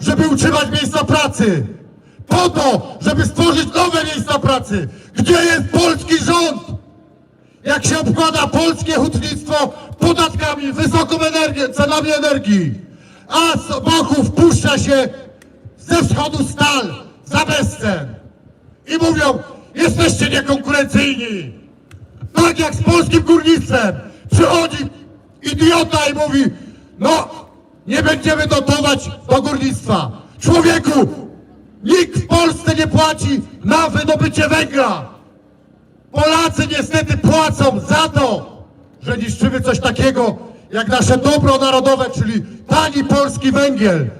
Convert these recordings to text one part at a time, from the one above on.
żeby utrzymać miejsca pracy. Po to, żeby stworzyć nowe miejsca pracy. Gdzie jest polski rząd? Jak się obkłada polskie hutnictwo podatkami, wysoką energię, cenami energii, a z boku wpuszcza się ze wschodu stal za bezcen. I mówią, jesteście niekonkurencyjni. Tak jak z polskim górnictwem. Przychodzi idiota i mówi, no nie będziemy dotować do górnictwa. Człowieku, nikt w Polsce nie płaci na wydobycie węgla. Polacy niestety płacą za to, że niszczymy coś takiego jak nasze dobro narodowe, czyli tani polski węgiel.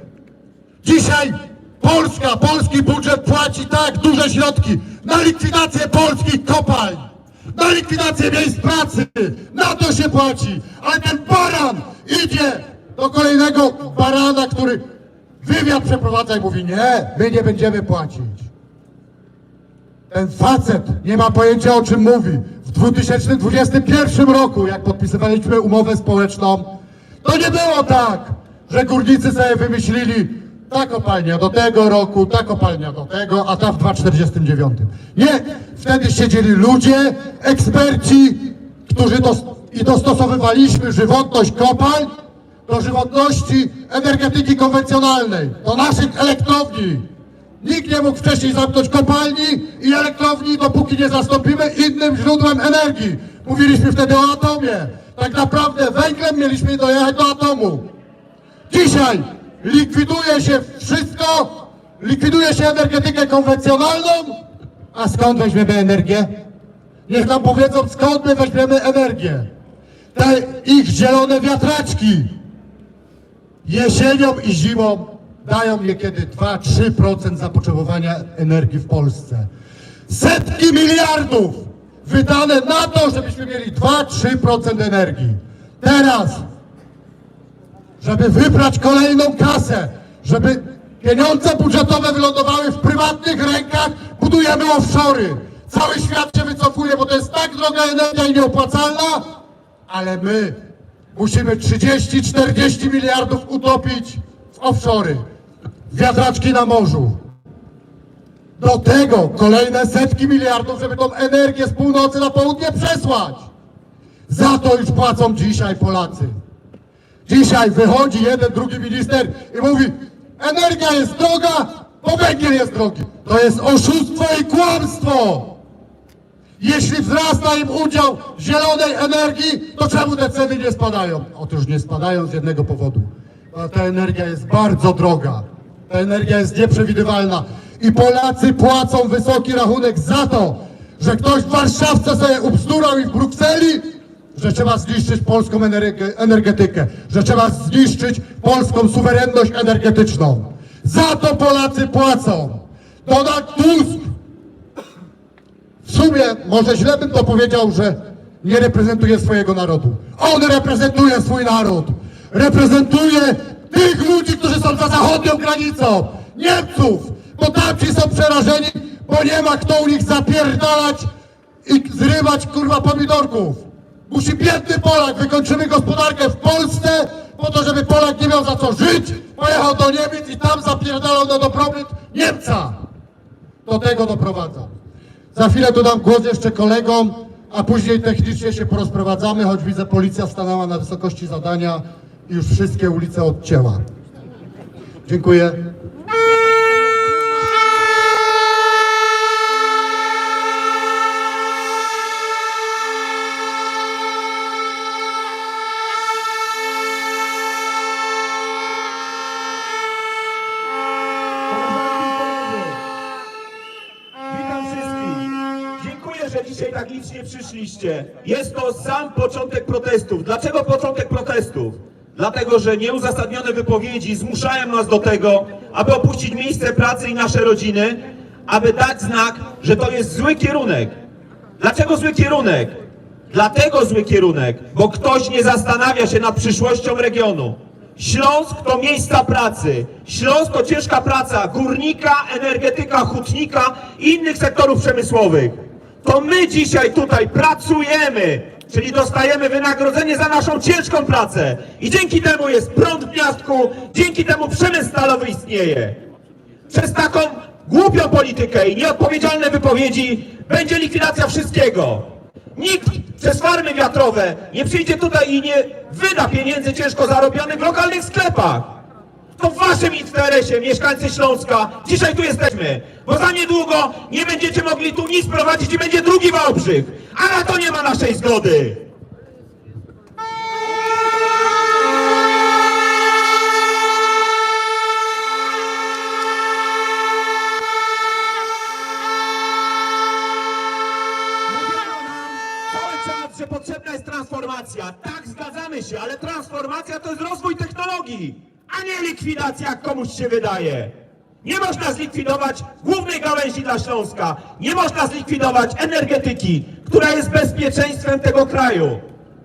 Dzisiaj Polska, polski budżet płaci tak duże środki na likwidację polskich kopalń, na likwidację miejsc pracy. Na to się płaci. Ale ten baran idzie do kolejnego barana, który wywiad przeprowadza i mówi nie, my nie będziemy płacić. Ten facet nie ma pojęcia o czym mówi. W 2021 roku, jak podpisywaliśmy umowę społeczną, to nie było tak, że górnicy sobie wymyślili ta kopalnia do tego roku, ta kopalnia do tego, a ta w 2049. Nie, wtedy siedzieli ludzie, eksperci, którzy dos i dostosowywaliśmy żywotność kopalń do żywotności energetyki konwencjonalnej, do naszych elektrowni. Nikt nie mógł wcześniej zamknąć kopalni i elektrowni, dopóki nie zastąpimy innym źródłem energii. Mówiliśmy wtedy o atomie. Tak naprawdę węglem mieliśmy dojechać do atomu. Dzisiaj likwiduje się wszystko, likwiduje się energetykę konwencjonalną, a skąd weźmiemy energię? Niech nam powiedzą, skąd my weźmiemy energię. Te ich zielone wiatraczki jesienią i zimą dają niekiedy 2-3% zapotrzebowania energii w Polsce. Setki miliardów wydane na to, żebyśmy mieli 2-3% energii. Teraz, żeby wybrać kolejną kasę, żeby pieniądze budżetowe wylądowały w prywatnych rękach, budujemy offshory. Cały świat się wycofuje, bo to jest tak droga energia i nieopłacalna, ale my musimy 30-40 miliardów utopić w offshory, w wiatraczki na morzu. Do tego kolejne setki miliardów, żeby tą energię z północy na południe przesłać. Za to już płacą dzisiaj Polacy. Dzisiaj wychodzi jeden, drugi minister i mówi energia jest droga, bo węgiel jest drogi. To jest oszustwo i kłamstwo. Jeśli wzrasta im udział zielonej energii, to czemu te ceny nie spadają? Otóż nie spadają z jednego powodu. Ta energia jest bardzo droga. Ta energia jest nieprzewidywalna. I Polacy płacą wysoki rachunek za to, że ktoś w Warszawce sobie ubzdurał i w Brukseli, że trzeba zniszczyć polską energe- energetykę, że trzeba zniszczyć polską suwerenność energetyczną. Za to Polacy płacą. Donald Tusk w sumie może źle bym to powiedział, że nie reprezentuje swojego narodu. On reprezentuje swój naród. Reprezentuje tych ludzi, którzy są za zachodnią granicą. Niemców, bo tamci są przerażeni, bo nie ma kto u nich zapierdalać i zrywać kurwa pomidorków. Musi biedny Polak, wykończymy gospodarkę w Polsce po to, żeby Polak nie miał za co żyć, pojechał do Niemiec i tam zapierdalał na dobrobyt Niemca. Do tego doprowadza. Za chwilę tu dam głos jeszcze kolegom, a później technicznie się porozprowadzamy, choć widzę policja stanęła na wysokości zadania i już wszystkie ulice odcięła. Dziękuję. Jest to sam początek protestów. Dlaczego początek protestów? Dlatego, że nieuzasadnione wypowiedzi zmuszają nas do tego, aby opuścić miejsce pracy i nasze rodziny, aby dać znak, że to jest zły kierunek. Dlaczego zły kierunek? Dlatego zły kierunek, bo ktoś nie zastanawia się nad przyszłością regionu. Śląsk to miejsca pracy. Śląsk to ciężka praca górnika, energetyka, hutnika i innych sektorów przemysłowych. To my dzisiaj tutaj pracujemy czyli dostajemy wynagrodzenie za naszą ciężką pracę. I dzięki temu jest prąd w gniazdku, dzięki temu przemysł stalowy istnieje. Przez taką głupią politykę i nieodpowiedzialne wypowiedzi będzie likwidacja wszystkiego. Nikt przez farmy wiatrowe nie przyjdzie tutaj i nie wyda pieniędzy ciężko zarobionych w lokalnych sklepach. To w waszym interesie, mieszkańcy Śląska, dzisiaj tu jesteśmy, bo za niedługo nie będziecie mogli tu nic prowadzić i będzie drugi Wałbrzych, a na to nie ma naszej zgody. Że potrzebna jest transformacja. Tak, zgadzamy się, ale transformacja to jest rozwój technologii, likwidacja, jak komuś się wydaje. Nie można zlikwidować głównej gałęzi dla Śląska. Nie można zlikwidować energetyki, która jest bezpieczeństwem tego kraju.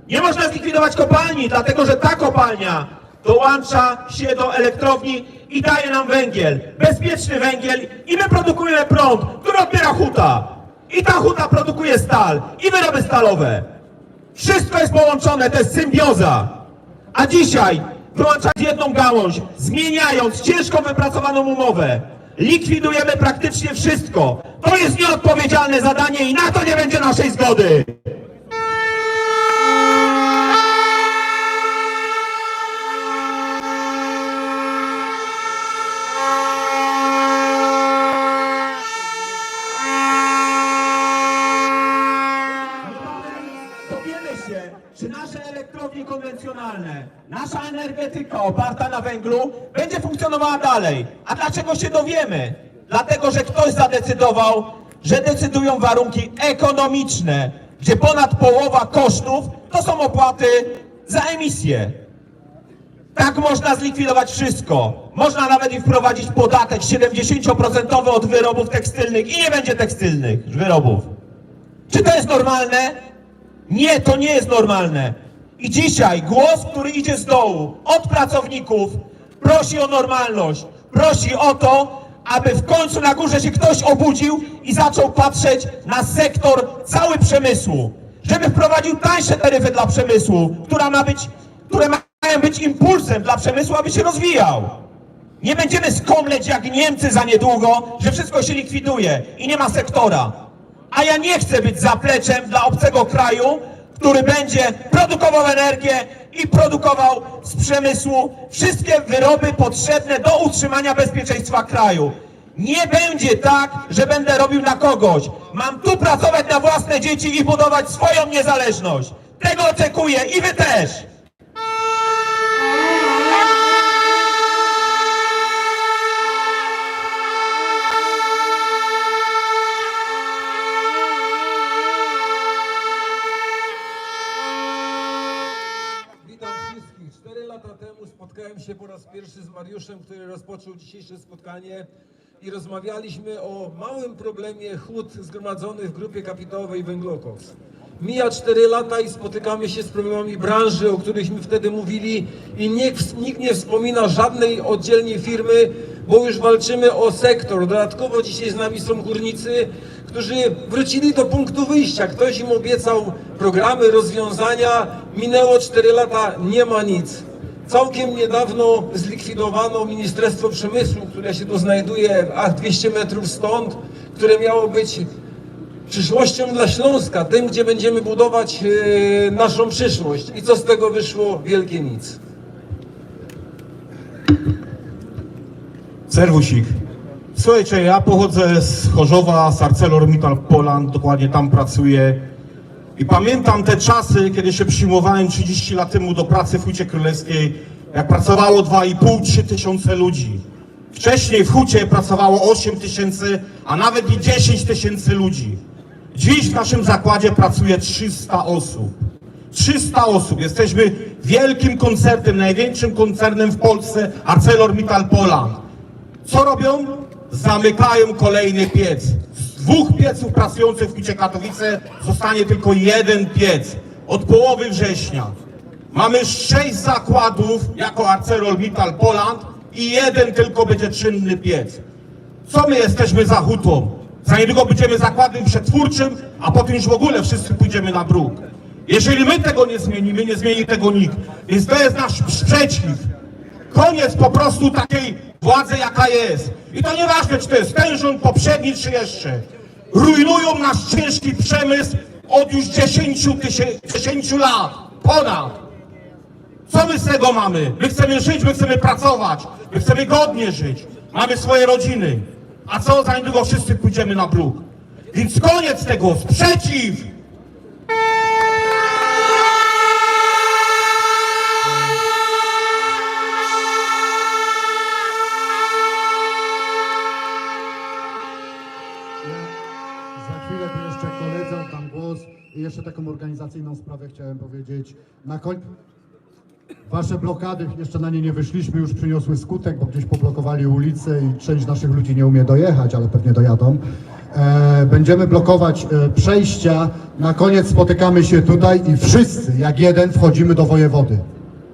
Nie można zlikwidować kopalni, dlatego że ta kopalnia dołącza się do elektrowni i daje nam węgiel. Bezpieczny węgiel i my produkujemy prąd, który odbiera huta. I ta huta produkuje stal i wyroby stalowe. Wszystko jest połączone, to jest symbioza. A dzisiaj, wyłączając jedną gałąź, zmieniając ciężko wypracowaną umowę, likwidujemy praktycznie wszystko. To jest nieodpowiedzialne zadanie i na to nie będzie naszej zgody. Dowiemy się, czy nasze elektrownie konwencjonalne, nasza energetyka oparta na węglu będzie funkcjonowała dalej. A dlaczego się dowiemy? Dlatego, że ktoś zadecydował, że decydują warunki ekonomiczne, gdzie ponad połowa kosztów to są opłaty za emisję. Tak można zlikwidować wszystko. Można nawet i wprowadzić podatek 70% od wyrobów tekstylnych i nie będzie tekstylnych wyrobów. Czy to jest normalne? Nie, to nie jest normalne. I dzisiaj głos, który idzie z dołu, od pracowników, prosi o normalność. Prosi o to, aby w końcu na górze się ktoś obudził i zaczął patrzeć na sektor cały przemysłu. Żeby wprowadził tańsze taryfy dla przemysłu, która ma być, które mają być impulsem dla przemysłu, aby się rozwijał. Nie będziemy skomleć jak Niemcy za niedługo, że wszystko się likwiduje i nie ma sektora. A ja nie chcę być zapleczem dla obcego kraju, który będzie produkował energię i produkował z przemysłu wszystkie wyroby potrzebne do utrzymania bezpieczeństwa kraju. Nie będzie tak, że będę robił na kogoś. Mam tu pracować na własne dzieci i budować swoją niezależność. Tego oczekuję i wy też. Cztery lata temu spotkałem się po raz pierwszy z Mariuszem, który rozpoczął dzisiejsze spotkanie i rozmawialiśmy o małym problemie hut zgromadzonych w grupie kapitałowej Węglokoks. Mija cztery lata i spotykamy się z problemami branży, o którychśmy wtedy mówili i nikt, nikt nie wspomina żadnej oddzielnej firmy, bo już walczymy o sektor. Dodatkowo dzisiaj z nami są górnicy, którzy wrócili do punktu wyjścia. Ktoś im obiecał programy, rozwiązania. Minęło 4 lata, nie ma nic. Całkiem niedawno zlikwidowano Ministerstwo Przemysłu, które się tu znajduje, ach, 200 metrów stąd, które miało być przyszłością dla Śląska, tym, gdzie będziemy budować e, naszą przyszłość. I co z tego wyszło? Wielkie nic. Serwusik. Słuchajcie, ja pochodzę z Chorzowa, z ArcelorMittal Poland, dokładnie tam pracuję. I pamiętam te czasy, kiedy się przyjmowałem 30 lat temu do pracy w Hucie Królewskiej, jak pracowało 2,5-3 tysiące ludzi. Wcześniej w Hucie pracowało 8 tysięcy, a nawet i 10 tysięcy ludzi. Dziś w naszym zakładzie pracuje 300 osób. 300 osób. Jesteśmy wielkim koncernem, największym koncernem w Polsce, ArcelorMittal Poland. Co robią? Zamykają kolejny piec. Z dwóch pieców pracujących w Hucie Katowice zostanie tylko jeden piec. Od połowy września. Mamy sześć zakładów jako ArcelorMittal Poland i jeden tylko będzie czynny piec. Co my jesteśmy za hutą? Za niedługo będziemy zakładem przetwórczym, a potem już w ogóle wszyscy pójdziemy na bruk. Jeżeli my tego nie zmienimy, nie zmieni tego nikt. Więc to jest nasz sprzeciw. Koniec po prostu takiej władzy, jaka jest. I to nieważne, czy to jest ten rząd, poprzedni, czy jeszcze. Rujnują nasz ciężki przemysł od już 10, tysięcy, 10 lat. Ponad. Co my z tego mamy? My chcemy żyć, my chcemy pracować, my chcemy godnie żyć. Mamy swoje rodziny. A co za niedługo wszyscy pójdziemy na bruk. Więc koniec tego, sprzeciw! Jeszcze taką organizacyjną sprawę chciałem powiedzieć. Na koń... Wasze blokady, jeszcze na nie nie wyszliśmy, już przyniosły skutek, bo gdzieś poblokowali ulicę i część naszych ludzi nie umie dojechać, ale pewnie dojadą. E, będziemy blokować e, przejścia. Na koniec spotykamy się tutaj i wszyscy, jak jeden, wchodzimy do wojewody.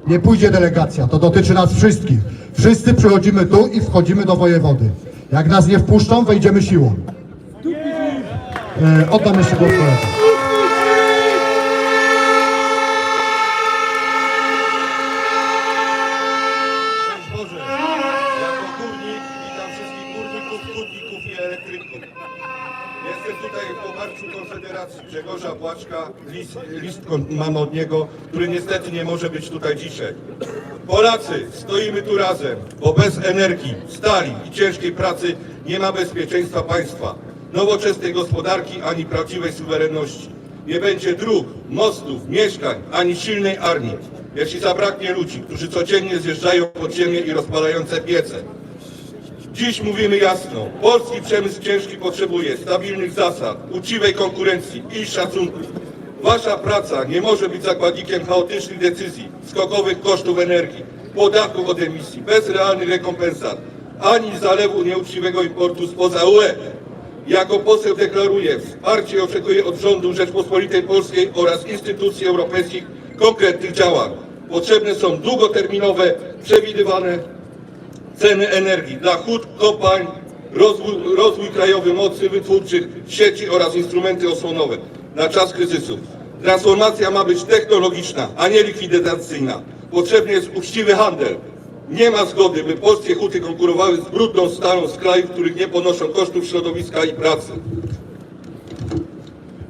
Nie pójdzie delegacja, to dotyczy nas wszystkich. Wszyscy przychodzimy tu i wchodzimy do wojewody. Jak nas nie wpuszczą, wejdziemy siłą. E, oddam jeszcze głos. List, list mam od niego, który niestety nie może być tutaj dzisiaj. Polacy, stoimy tu razem, bo bez energii, stali i ciężkiej pracy nie ma bezpieczeństwa państwa, nowoczesnej gospodarki ani prawdziwej suwerenności. Nie będzie dróg, mostów, mieszkań ani silnej armii, jeśli zabraknie ludzi, którzy codziennie zjeżdżają pod ziemię i rozpalające piece. Dziś mówimy jasno, polski przemysł ciężki potrzebuje stabilnych zasad, uczciwej konkurencji i szacunku. Wasza praca nie może być zakładnikiem chaotycznych decyzji, skokowych kosztów energii, podatków od emisji, bez realnych rekompensat, ani zalewu nieuczciwego importu spoza UE. Jako poseł deklaruję wsparcie i oczekuję od rządu Rzeczpospolitej Polskiej oraz instytucji europejskich konkretnych działań. Potrzebne są długoterminowe, przewidywane ceny energii dla hut, kopalń, rozwój, rozwój krajowy mocy wytwórczych, sieci oraz instrumenty osłonowe na czas kryzysów. Transformacja ma być technologiczna, a nie likwidacyjna. Potrzebny jest uczciwy handel. Nie ma zgody, by polskie huty konkurowały z brudną stalą z krajów, których nie ponoszą kosztów środowiska i pracy.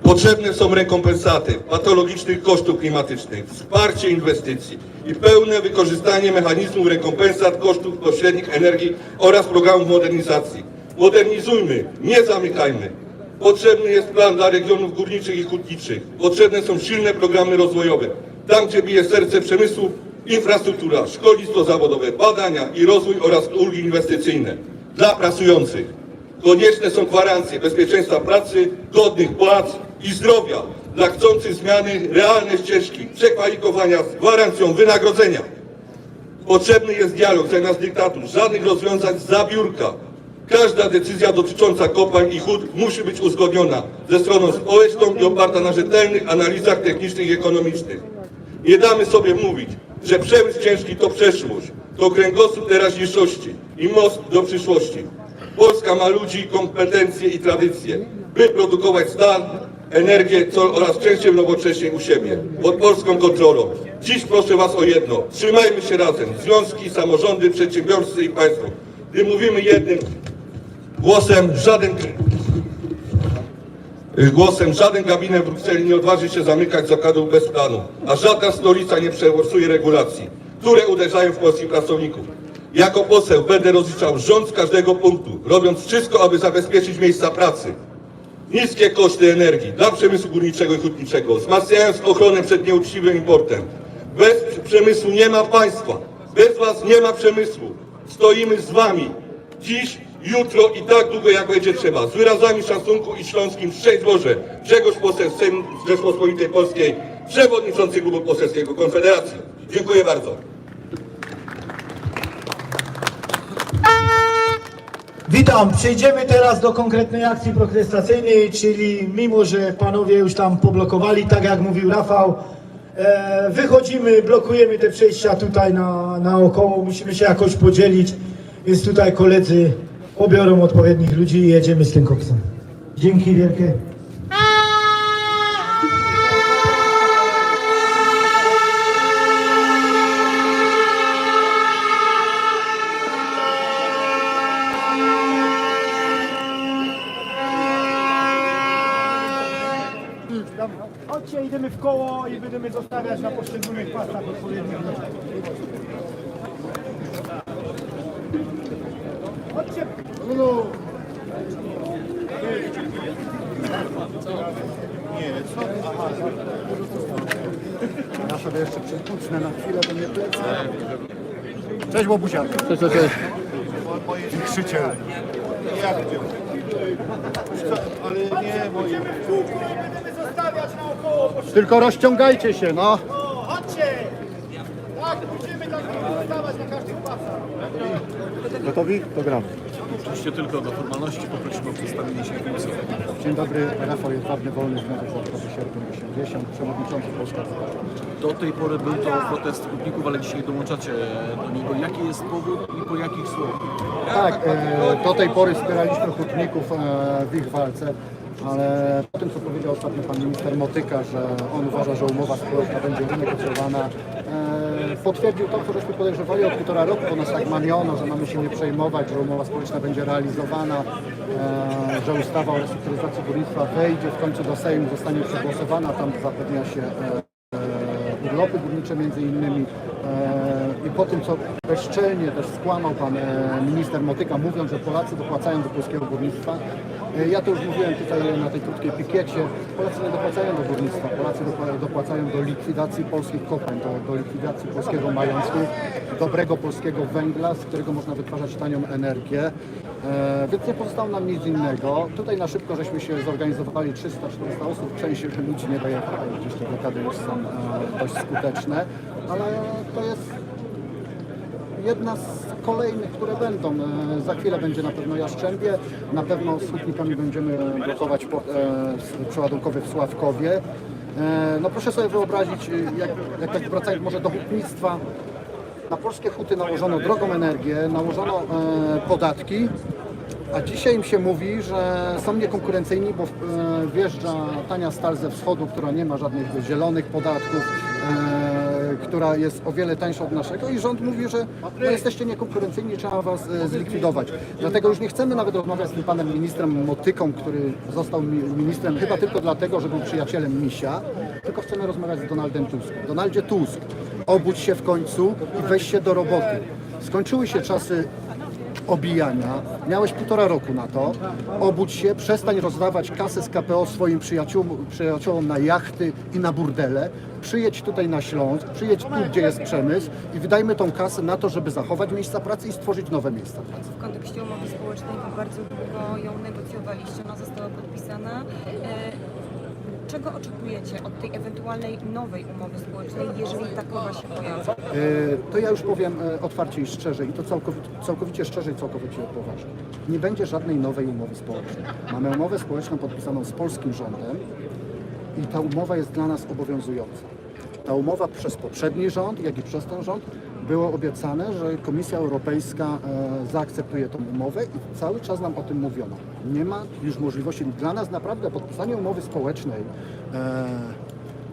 Potrzebne są rekompensaty patologicznych kosztów klimatycznych, wsparcie inwestycji i pełne wykorzystanie mechanizmów rekompensat kosztów pośrednich energii oraz programów modernizacji. Modernizujmy, nie zamykajmy. Potrzebny jest plan dla regionów górniczych i hutniczych. Potrzebne są silne programy rozwojowe. Tam, gdzie bije serce przemysłu, infrastruktura, szkolnictwo zawodowe, badania i rozwój oraz ulgi inwestycyjne dla pracujących. Konieczne są gwarancje bezpieczeństwa pracy, godnych płac i zdrowia dla chcących zmiany realnej ścieżki przekwalifikowania z gwarancją wynagrodzenia. Potrzebny jest dialog zamiast dyktatu, żadnych rozwiązań za biurka. Każda decyzja dotycząca kopalń i hut musi być uzgodniona ze stroną społeczną i oparta na rzetelnych analizach technicznych i ekonomicznych. Nie damy sobie mówić, że przemysł ciężki to przeszłość, to kręgosłup teraźniejszości i most do przyszłości. Polska ma ludzi, kompetencje i tradycje, by produkować stal, energię co, oraz częściej nowocześnie u siebie, pod polską kontrolą. Dziś proszę Was o jedno, trzymajmy się razem, związki, samorządy, przedsiębiorcy i państwo. Gdy mówimy jednym głosem, żaden Głosem żaden gabinet w Brukseli nie odważy się zamykać zakładów bez planu, a żadna stolica nie przeforsuje regulacji, które uderzają w polskich pracowników. Jako poseł będę rozliczał rząd z każdego punktu, robiąc wszystko, aby zabezpieczyć miejsca pracy. Niskie koszty energii dla przemysłu górniczego i hutniczego, wzmacniając ochronę przed nieuczciwym importem. Bez przemysłu nie ma państwa, bez was nie ma przemysłu. Stoimy z wami. Dziś, jutro i tak długo jak będzie trzeba. Z wyrazami szacunku i śląskim szczęść Boże. Grzegorz Poseł Sejm Rzeczpospolitej Polskiej, przewodniczący Klubu Poselskiego Konfederacji. Dziękuję bardzo. Witam. Przejdziemy teraz do konkretnej akcji protestacyjnej, czyli mimo, że panowie już tam poblokowali, tak jak mówił Rafał, e, wychodzimy, blokujemy te przejścia tutaj na, naokoło, musimy się jakoś podzielić, więc tutaj koledzy pobiorą odpowiednich ludzi i jedziemy z tym koksem. Dzięki wielkie. Chodźcie, idziemy w koło i będziemy zostawiać na poszczególnych pasach odpowiednich ludzi. Chodźcie! Ja przykucnę na chwilę, bo mnie plecy. Cześć Łobuziak. Cześć, cześć, cześć. Krzyciel. Ale nie, bo Będziemy zostawiać naokoło Tylko rozciągajcie się, no. O, chodźcie! Tak, musimy tak zostawać na każdych pasach. Gotowi? To gramy. Oczywiście tylko do formalności poprosimy o przedstawienie się. Dzień dobry, Rafał Jedwabny, Wolny Związek Zawodowy Sierpień 80, przewodniczący Polska Do tej pory był to protest hutników, ale dzisiaj dołączacie do niego. Jaki jest powód i po jakich słowach? Tak, e, do tej pory wspieraliśmy hutników e, w ich walce, ale po tym, co powiedział ostatnio pan minister Motyka, że on uważa, że umowa społeczna będzie wynegocjowana, e, potwierdził to, co żeśmy podejrzewali od półtora roku, bo nas tak mamiono, że mamy się nie przejmować, że umowa społeczna będzie realizowana, e, że ustawa o restrukturyzacji górnictwa wejdzie w końcu do Sejmu, zostanie przegłosowana, tam zapewnia się e, e, urlopy górnicze między innymi i po tym, co bezczelnie też skłamał pan minister Motyka, mówiąc, że Polacy dopłacają do polskiego górnictwa. E, Ja to już mówiłem tutaj na tej krótkiej pikiecie. Polacy nie dopłacają do górnictwa, Polacy dopła- dopłacają do likwidacji polskich kopalń, do, do likwidacji polskiego majątku, dobrego polskiego węgla, z którego można wytwarzać tanią energię. E, więc nie pozostało nam nic innego. Tutaj na szybko żeśmy się zorganizowali 300-400 osób. Część ludzi nie dojechała, gdzieś te blokady już są e, dość skuteczne, ale to jest jedna z kolejnych, które będą. E, Za chwilę będzie na pewno Jaszczębie, na pewno z hutnikami będziemy blokować port e, przeładunkowy w Sławkowie. E, No proszę sobie wyobrazić, jak, jak tak wracając może do hutnictwa, na polskie huty nałożono drogą energię, nałożono podatki, a dzisiaj im się mówi, że są niekonkurencyjni, bo wjeżdża tania stal ze wschodu, która nie ma żadnych zielonych podatków, która jest o wiele tańsza od naszego i rząd mówi, że no, jesteście niekonkurencyjni, trzeba was e, zlikwidować. Dlatego już nie chcemy nawet rozmawiać z tym panem ministrem Motyką, który został mi- ministrem chyba tylko dlatego, że był przyjacielem misia, tylko chcemy rozmawiać z Donaldem Tuskiem. Donaldzie Tusk, obudź się w końcu i weź się do roboty. Skończyły się czasy obijania. Miałeś półtora roku na to. Obudź się, przestań rozdawać kasę z KPO swoim przyjaciółom, przyjaciołom na jachty i na burdele. Przyjedź tutaj na Śląsk, przyjedź tu, gdzie jest przemysł i wydajmy tą kasę na to, żeby zachować miejsca pracy i stworzyć nowe miejsca pracy. w kontekście umowy społecznej, bo bardzo długo ją negocjowaliście, ona została podpisana. Czego oczekujecie od tej ewentualnej nowej umowy społecznej, jeżeli takowa się pojawi? E, To ja już powiem e, otwarcie i szczerze i to całkowicie, całkowicie szczerze i całkowicie poważnie. Nie będzie żadnej nowej umowy społecznej. Mamy umowę społeczną podpisaną z polskim rządem i ta umowa jest dla nas obowiązująca. Ta umowa przez poprzedni rząd, jak i przez ten rząd było obiecane, że Komisja Europejska e, zaakceptuje tą umowę i cały czas nam o tym mówiono. Nie ma już możliwości. Dla nas naprawdę podpisanie umowy społecznej e,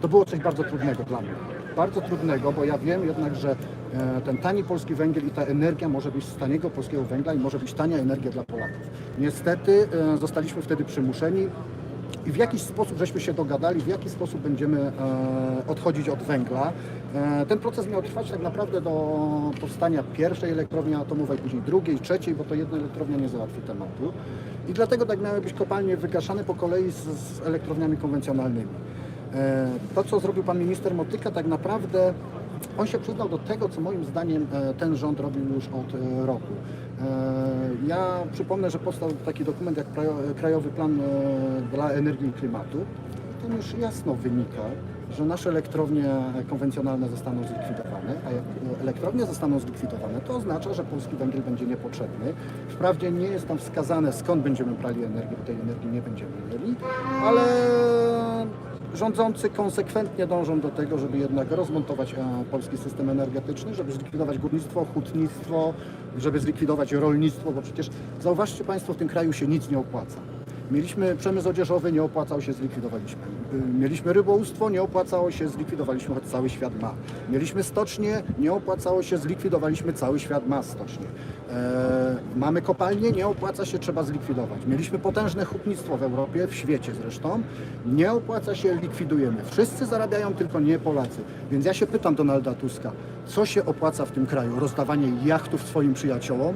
to było coś bardzo trudnego dla mnie. Bardzo trudnego, bo ja wiem jednak, że e, ten tani polski węgiel i ta energia może być z taniego polskiego węgla i może być tania energia dla Polaków. Niestety zostaliśmy wtedy przymuszeni i w jakiś sposób żeśmy się dogadali, w jaki sposób będziemy e, odchodzić od węgla. E, ten proces miał trwać tak naprawdę do powstania pierwszej elektrowni atomowej, później drugiej, trzeciej, bo to jedna elektrownia nie załatwi tematu. I dlatego tak miały być kopalnie wygaszane po kolei z, z elektrowniami konwencjonalnymi. E, To, co zrobił pan minister Motyka, tak naprawdę on się przyznał do tego, co moim zdaniem e, ten rząd robił już od e, roku. E, Ja przypomnę, że powstał taki dokument jak Krajo- Krajowy Plan dla Energii i Klimatu. Tam już jasno wynika, że nasze elektrownie konwencjonalne zostaną zlikwidowane, a jak elektrownie zostaną zlikwidowane, to oznacza, że polski węgiel będzie niepotrzebny. Wprawdzie nie jest tam wskazane, skąd będziemy brali energię, bo tej energii nie będziemy mieli, ale rządzący konsekwentnie dążą do tego, żeby jednak rozmontować e, polski system energetyczny, żeby zlikwidować górnictwo, hutnictwo, żeby zlikwidować rolnictwo, bo przecież zauważcie Państwo, w tym kraju się nic nie opłaca. Mieliśmy przemysł odzieżowy, nie opłacał się, zlikwidowaliśmy. Y, Mieliśmy rybołówstwo, nie opłacało się, zlikwidowaliśmy, choć cały świat ma. Mieliśmy stocznie, nie opłacało się, zlikwidowaliśmy, cały świat ma stocznie. E, mamy kopalnie, nie opłaca się, trzeba zlikwidować. Mieliśmy potężne hutnictwo w Europie, w świecie zresztą, nie opłaca się, likwidujemy. Wszyscy zarabiają, tylko nie Polacy. Więc ja się pytam Donalda Tuska, co się opłaca w tym kraju? Rozdawanie jachtów swoim przyjaciołom,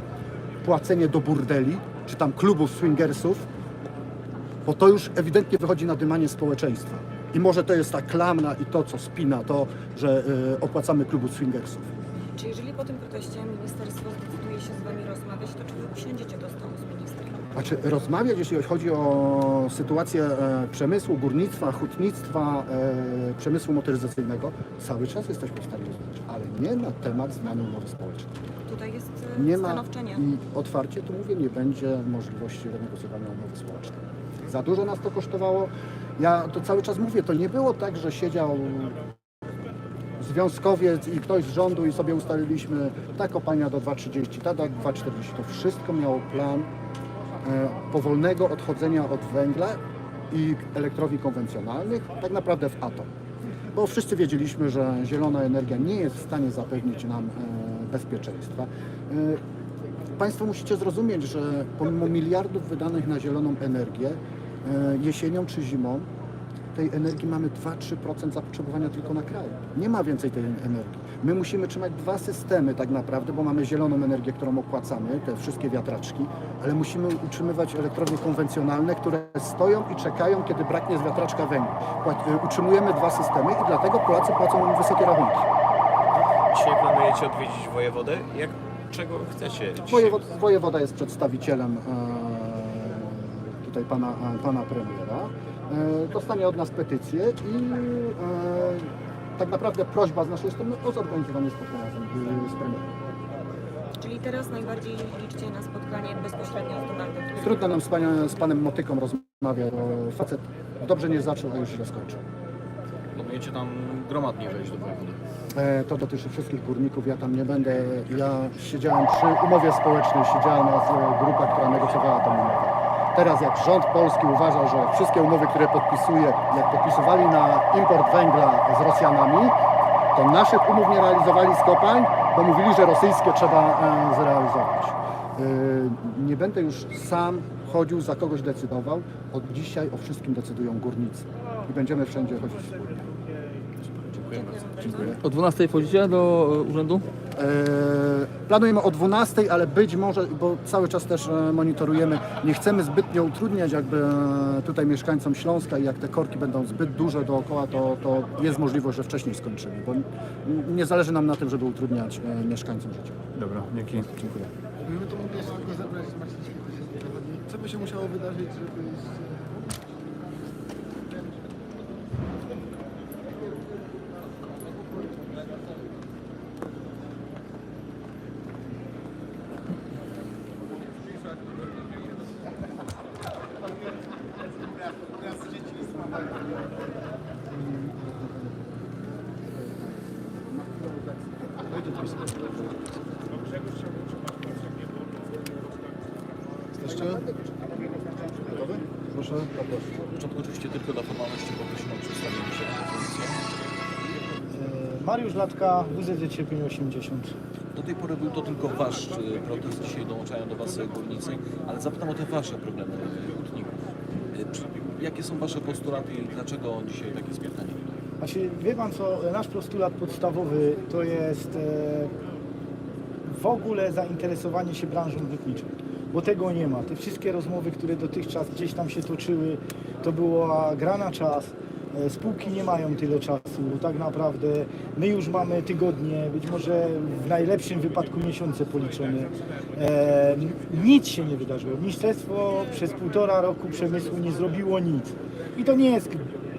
płacenie do burdeli, czy tam klubów swingersów, bo to już ewidentnie wychodzi na dymanie społeczeństwa. I może to jest ta klamna i to, co spina to, że y, opłacamy klubu swingersów. Czy jeżeli po tym proteście ministerstwo zdecyduje się z Wami rozmawiać, to czy Wy usiądziecie do stołu z ministrem? Znaczy rozmawiać, jeśli chodzi o sytuację e, przemysłu, górnictwa, hutnictwa, e, przemysłu motoryzacyjnego, cały czas jesteśmy w stanie rozmawiać, ale nie na temat zmiany umowy społecznej. Tutaj jest e, Nie ma stanowczenie. i otwarcie tu mówię, nie będzie możliwości renegocjowania umowy społecznej. Za dużo nas to kosztowało. Ja to cały czas mówię, to nie było tak, że siedział związkowiec i ktoś z rządu i sobie ustaliliśmy ta kopalnia do 2,30, ta do 2,40. To wszystko miało plan e, powolnego odchodzenia od węgla i elektrowni konwencjonalnych, tak naprawdę w atom. Bo wszyscy wiedzieliśmy, że zielona energia nie jest w stanie zapewnić nam e, bezpieczeństwa. E, Państwo musicie zrozumieć, że pomimo miliardów wydanych na zieloną energię, jesienią czy zimą, tej energii mamy 2-3% zapotrzebowania tylko na kraj. Nie ma więcej tej energii. My musimy trzymać dwa systemy tak naprawdę, bo mamy zieloną energię, którą opłacamy, te wszystkie wiatraczki, ale musimy utrzymywać elektrownie konwencjonalne, które stoją i czekają, kiedy braknie z wiatraczka węgla. Y, Utrzymujemy dwa systemy i dlatego Polacy płacą wysokie rachunki. Dzisiaj planujecie odwiedzić wojewodę. Jak, czego chcecie? Wojewod, wojewoda jest przedstawicielem e, tutaj pana, pana premiera. E, dostanie od nas petycję i e, tak naprawdę prośba z naszej strony o zorganizowanie spotkania z, z premierem. Czyli teraz najbardziej liczcie na spotkanie bezpośrednio z Donaldem Tuskiem. Trudno nam z, pania, z panem Motyką rozmawiać, bo facet dobrze nie zaczął, a już źle skończył. Planujecie tam gromadnie wejść do wojewody. E, To dotyczy wszystkich górników, ja tam nie będę. Ja siedziałem przy umowie społecznej, siedziała nas grupa, która negocjowała tę umowę. Teraz jak rząd polski uważa, że wszystkie umowy, które podpisuje, jak podpisywali na import węgla z Rosjanami, to naszych umów nie realizowali z kopalń, bo mówili, że rosyjskie trzeba e, zrealizować. E, Nie będę już sam chodził, za kogoś decydował. Od dzisiaj o wszystkim decydują górnicy. I będziemy wszędzie chodzić wspólnie. Dziękuję. O 12 wchodzicie do e, urzędu? E, Planujemy o 12, ale być może, bo cały czas też e, monitorujemy, nie chcemy zbytnio utrudniać jakby e, tutaj mieszkańcom Śląska i jak te korki będą zbyt duże dookoła, to, to jest możliwość, że wcześniej skończymy, bo nie zależy nam na tym, żeby utrudniać mieszkańcom życie. Dobra, dzięki. Dziękuję. Gdyby to mógł jeszcze tylko zebrać z co by się musiało wydarzyć, żeby... początku oczywiście tylko dla formalności poprosimy o przedstawienie się. E, Mariusz Latka, WZZ Sierpień 80. Do tej pory był to tylko wasz y, protest, dzisiaj dołączają do was y, górnicy, ale zapytam o te wasze problemy y, hutników. Czy- Jakie są wasze postulaty i dlaczego dzisiaj takie spotkanie? Znaczy, wie pan co, nasz postulat podstawowy to jest e, w ogóle zainteresowanie się branżą hutniczą, bo tego nie ma. Te wszystkie rozmowy, które dotychczas gdzieś tam się toczyły, to była gra na czas. E, Spółki nie mają tyle czasu, tak naprawdę my już mamy tygodnie, być może w najlepszym wypadku miesiące policzone. E, nic się nie wydarzyło. Ministerstwo przez półtora roku przemysłu nie zrobiło nic. I to nie jest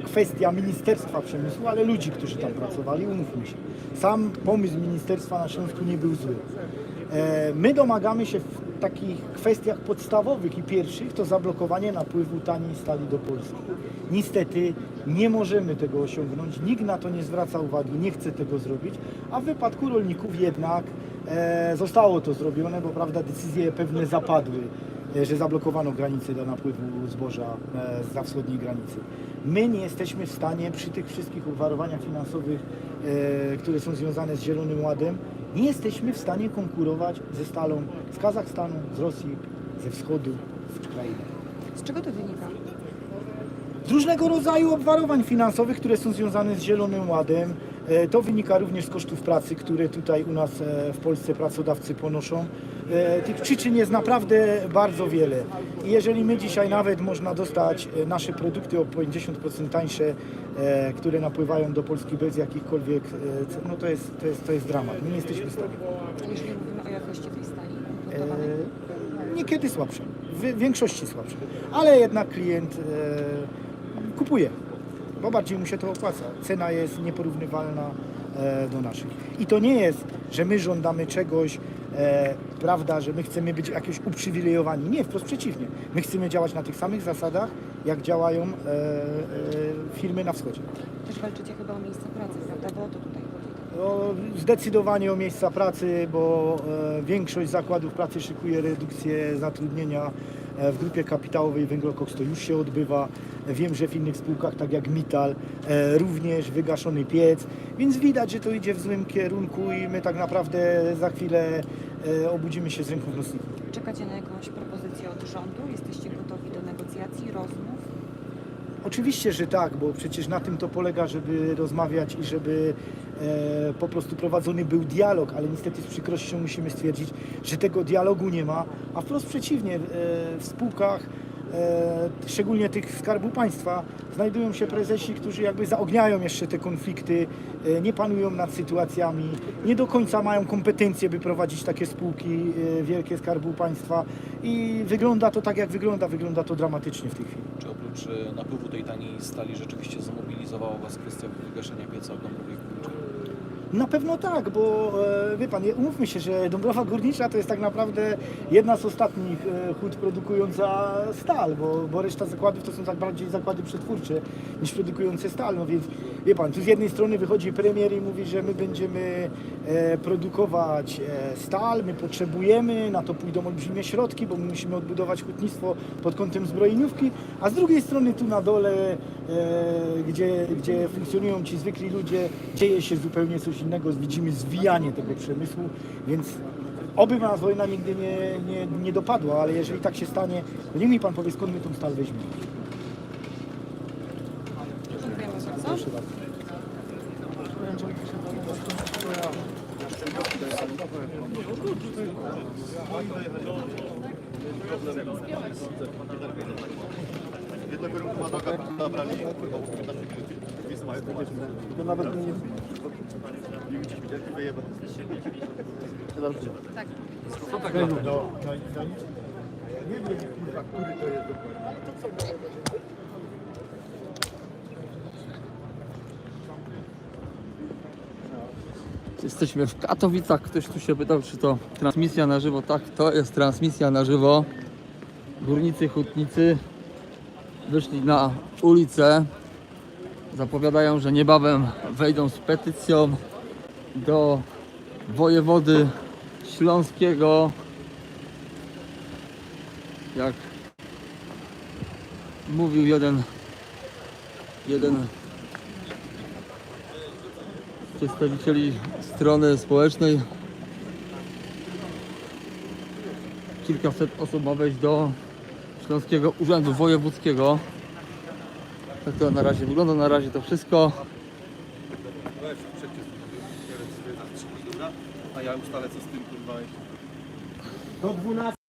kwestia Ministerstwa Przemysłu, ale ludzi, którzy tam pracowali, umówmy się. Sam pomysł ministerstwa na Śląsku nie był zły. E, My domagamy się w takich kwestiach podstawowych i pierwszych to zablokowanie napływu taniej stali do Polski. Niestety nie możemy tego osiągnąć, nikt na to nie zwraca uwagi, nie chce tego zrobić, a w wypadku rolników jednak e, zostało to zrobione, bo prawda decyzje pewne zapadły. e, że zablokowano granicę do napływu zboża e, za wschodniej granicy. My nie jesteśmy w stanie przy tych wszystkich obwarowaniach finansowych, e, które są związane z Zielonym Ładem, nie jesteśmy w stanie konkurować ze stalą z Kazachstanu, z Rosji, ze wschodu, z Ukrainy. Z czego to wynika? Z różnego rodzaju obwarowań finansowych, które są związane z Zielonym Ładem. E, To wynika również z kosztów pracy, które tutaj u nas e, w Polsce pracodawcy ponoszą. E, Tych przyczyn jest naprawdę bardzo wiele. I jeżeli my dzisiaj nawet można dostać e, nasze produkty o 50% tańsze, e, które napływają do Polski bez jakichkolwiek, cen, no to jest, to jest, to jest dramat. My nie jesteśmy w stanie. Jeżeli mówimy o jakości tej stali. Niekiedy słabsze, w większości słabsze, ale jednak klient kupuje, bo bardziej mu się to opłaca. Cena jest nieporównywalna do naszych. I to nie jest, że my żądamy czegoś, prawda, że my chcemy być jakoś uprzywilejowani. Nie, wprost przeciwnie. My chcemy działać na tych samych zasadach, jak działają e, e, firmy na wschodzie. Też walczycie chyba o miejsca pracy, prawda? Bo o to tutaj. No, zdecydowanie o miejsca pracy, bo e, większość zakładów pracy szykuje redukcję zatrudnienia e, w grupie kapitałowej Węglokoks to już się odbywa. Wiem, że w innych spółkach, tak jak Mital, e, również wygaszony piec, więc widać, że to idzie w złym kierunku i my tak naprawdę za chwilę obudzimy się z ręką w nocniku. Czekacie na jakąś propozycję od rządu? Jesteście gotowi do negocjacji, rozmów? Oczywiście, że tak, bo przecież na tym to polega, żeby rozmawiać i żeby e, po prostu prowadzony był dialog, ale niestety z przykrością musimy stwierdzić, że tego dialogu nie ma, a wprost przeciwnie, e, w spółkach, e, szczególnie tych Skarbu Państwa, znajdują się prezesi, którzy jakby zaogniają jeszcze te konflikty, e, nie panują nad sytuacjami, nie do końca mają kompetencje, by prowadzić takie spółki e, wielkie Skarbu Państwa i wygląda to tak, jak wygląda, wygląda to dramatycznie w tej chwili. Czy oprócz e, napływu tej taniej stali rzeczywiście zmobilizowała Was kwestia wygaszenia pieca Dąbrowie Górniczej? Na pewno tak, bo e, wie pan, umówmy się, że Dąbrowa Górnicza to jest tak naprawdę jedna z ostatnich e, hut produkująca stal, bo, bo reszta zakładów to są tak bardziej zakłady przetwórcze niż produkujące stal. No więc wie pan, tu z jednej strony wychodzi premier i mówi, że my będziemy e, produkować stal, my potrzebujemy, na to pójdą olbrzymie środki, bo my musimy odbudować hutnictwo pod kątem zbrojeniówki, a z drugiej strony tu na dole, gdzie, gdzie funkcjonują ci zwykli ludzie, dzieje się zupełnie coś innego, widzimy zwijanie tego przemysłu, więc oby nas wojna nigdy nie, nie, nie dopadła, ale jeżeli tak się stanie, to niech mi pan powie, skąd my tą stal weźmiemy. Dziękujemy bardzo. Proszę bardzo. To nawet nie... Tak. Do, do, do, nie wiem, kurwa, który to jest dokładnie. ale to co? Jesteśmy w Katowicach. Ktoś tu się pytał, czy to transmisja na żywo. Tak, to jest transmisja na żywo. Górnicy, hutnicy wyszli na ulicę. Zapowiadają, że niebawem wejdą z petycją do wojewody śląskiego. Jak mówił jeden jeden przedstawicieli strony społecznej. Kilkaset osób ma wejść do Śląskiego Urzędu Wojewódzkiego. Tak to na razie wygląda. Na razie to wszystko. A ja ustalę co z tym kurwa. Do 12.